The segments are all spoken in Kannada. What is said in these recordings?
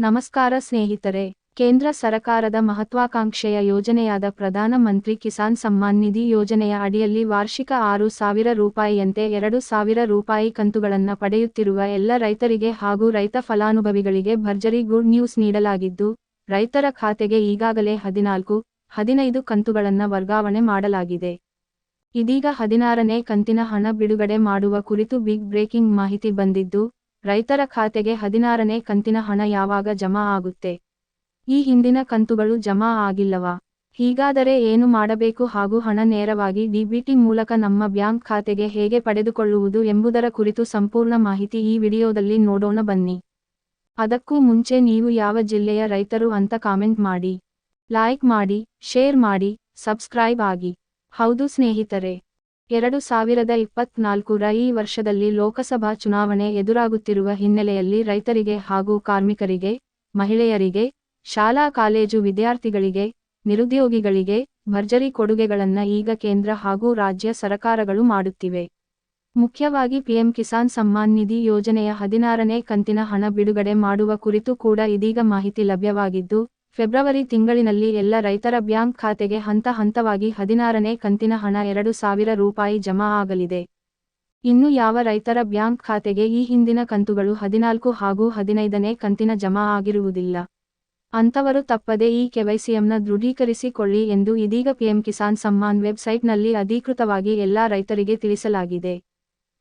ನಮಸ್ಕಾರ ಸ್ನೇಹಿತರೆ. ಕೇಂದ್ರ ಸರಕಾರದ ಮಹತ್ವಾಕಾಂಕ್ಷೆಯ ಯೋಜನೆಯಾದ ಪ್ರಧಾನ ಮಂತ್ರಿ ಕಿಸಾನ್ ಸಮ್ಮಾನ್ ನಿಧಿ ಯೋಜನೆಯ ಅಡಿಯಲ್ಲಿ ವಾರ್ಷಿಕ ಆರು ಸಾವಿರ ರೂಪಾಯಿಯಂತೆ ಎರಡು ಸಾವಿರ ರೂಪಾಯಿ ಕಂತುಗಳನ್ನು ಪಡೆಯುತ್ತಿರುವ ಎಲ್ಲ ರೈತರಿಗೆ ಹಾಗೂ ರೈತ ಫಲಾನುಭವಿಗಳಿಗೆ ಭರ್ಜರಿ ಗುಡ್ ನ್ಯೂಸ್ ನೀಡಲಾಗಿದ್ದು, ರೈತರ ಖಾತೆಗೆ ಈಗಾಗಲೇ ಹದಿನಾಲ್ಕು, ಹದಿನೈದು ಕಂತುಗಳನ್ನು ವರ್ಗಾವಣೆ ಮಾಡಲಾಗಿದೆ. ಇದೀಗ ಹದಿನಾರನೇ ಕಂತಿನ ಹಣ ಬಿಡುಗಡೆ ಮಾಡುವ ಕುರಿತು ಬಿಗ್ ಬ್ರೇಕಿಂಗ್ ಮಾಹಿತಿ ಬಂದಿದ್ದು ರೈತರ ಖಾತೆಗೆ ಹದಿನಾರನೇ ಕಂತಿನ ಹಣ ಯಾವಾಗ ಜಮಾ ಆಗುತ್ತೆ? ಈ ಹಿಂದಿನ ಕಂತುಗಳು ಜಮಾ ಆಗಿಲ್ಲವಾ? ಹೀಗಾದರೆ ಏನು ಮಾಡಬೇಕು ಹಾಗೂ ಹಣ ನೇರವಾಗಿ ಡಿಬಿಟಿ ಮೂಲಕ ನಮ್ಮ ಬ್ಯಾಂಕ್ ಖಾತೆಗೆ ಹೇಗೆ ಪಡೆದುಕೊಳ್ಳುವುದು ಎಂಬುದರ ಕುರಿತು ಸಂಪೂರ್ಣ ಮಾಹಿತಿ ಈ ವಿಡಿಯೋದಲ್ಲಿ ನೋಡೋಣ ಬನ್ನಿ. ಅದಕ್ಕೂ ಮುಂಚೆ ನೀವು ಯಾವ ಜಿಲ್ಲೆಯ ರೈತರು ಅಂತ ಕಾಮೆಂಟ್ ಮಾಡಿ. ಲೈಕ್ ಮಾಡಿ, ಶೇರ್ ಮಾಡಿ, ಸಬ್ಸ್ಕ್ರೈಬ್ ಆಗಿ. ಹೌದು ಸ್ನೇಹಿತರೆ. ಎರಡು ಸಾವಿರದ ಇಪ್ಪತ್ನಾಲ್ಕರ ಈ ವರ್ಷದಲ್ಲಿ ಲೋಕಸಭಾ ಚುನಾವಣೆ ಎದುರಾಗುತ್ತಿರುವ ಹಿನ್ನೆಲೆಯಲ್ಲಿ ರೈತರಿಗೆ ಹಾಗೂ ಕಾರ್ಮಿಕರಿಗೆ, ಮಹಿಳೆಯರಿಗೆ, ಶಾಲಾ, ಕಾಲೇಜು ವಿದ್ಯಾರ್ಥಿಗಳಿಗೆ, ನಿರುದ್ಯೋಗಿಗಳಿಗೆ ಭರ್ಜರಿ ಕೊಡುಗೆಗಳನ್ನ ಈಗ ಕೇಂದ್ರ ಹಾಗೂ ರಾಜ್ಯ ಸರಕಾರಗಳು ಮಾಡುತ್ತಿವೆ. ಮುಖ್ಯವಾಗಿ ಪಿಎಂ ಕಿಸಾನ್ ಸಮ್ಮಾನ್ ನಿಧಿ ಯೋಜನೆಯ ಹದಿನಾರನೇ ಕಂತಿನ ಹಣ ಬಿಡುಗಡೆ ಮಾಡುವ ಕುರಿತು ಕೂಡ ಇದೀಗ ಮಾಹಿತಿ ಲಭ್ಯವಾಗಿದ್ದು ಫೆಬ್ರವರಿ ತಿಂಗಳಿನಲ್ಲಿ ಎಲ್ಲ ರೈತರ ಬ್ಯಾಂಕ್ ಖಾತೆಗೆ ಹಂತ ಹಂತವಾಗಿ ಹದಿನಾರನೇ ಕಂತಿನ ಹಣ ಎರಡು ಸಾವಿರ ರೂಪಾಯಿ ಜಮಾ ಆಗಲಿದೆ. ಇನ್ನು ಯಾವ ರೈತರ ಬ್ಯಾಂಕ್ ಖಾತೆಗೆ ಈ ಹಿಂದಿನ ಕಂತುಗಳು ಹದಿನಾಲ್ಕು ಹಾಗೂ ಹದಿನೈದನೇ ಕಂತಿನ ಜಮಾ ಆಗಿರುವುದಿಲ್ಲ. ಅಂತವರು ತಪ್ಪದೆ ಈ ಕೆವೈಸಿಎಂನ ದೃಢೀಕರಿಸಿಕೊಳ್ಳಿ ಎಂದು ಇದೀಗ ಪಿಎಂ ಕಿಸಾನ್ ಸಮ್ಮಾನ್ ವೆಬ್ಸೈಟ್ನಲ್ಲಿ ಅಧಿಕೃತವಾಗಿ ಎಲ್ಲಾ ರೈತರಿಗೆ ತಿಳಿಸಲಾಗಿದೆ.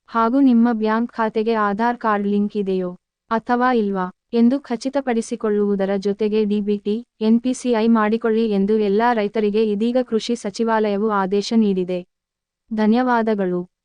ಹಾಗೂ ನಿಮ್ಮ ಬ್ಯಾಂಕ್ ಖಾತೆಗೆ ಆಧಾರ್ ಕಾರ್ಡ್ ಲಿಂಕ್ ಇದೆಯೋ ಅಥವಾ ಇಲ್ವಾ? ಎಂದು ಖಚಿತಪಡಿಸಿಕೊಳ್ಳುವುದರ ಜೊತೆಗೆ ಡಿಬಿಟಿ ಎನ್ಪಿಸಿಐ ಮಾಡಿಕೊಳ್ಳಿ ಎಂದು ಎಲ್ಲಾ ರೈತರಿಗೆ ಇದೀಗ ಕೃಷಿ ಸಚಿವಾಲಯವು ಆದೇಶ ನೀಡಿದೆ. ಧನ್ಯವಾದಗಳು.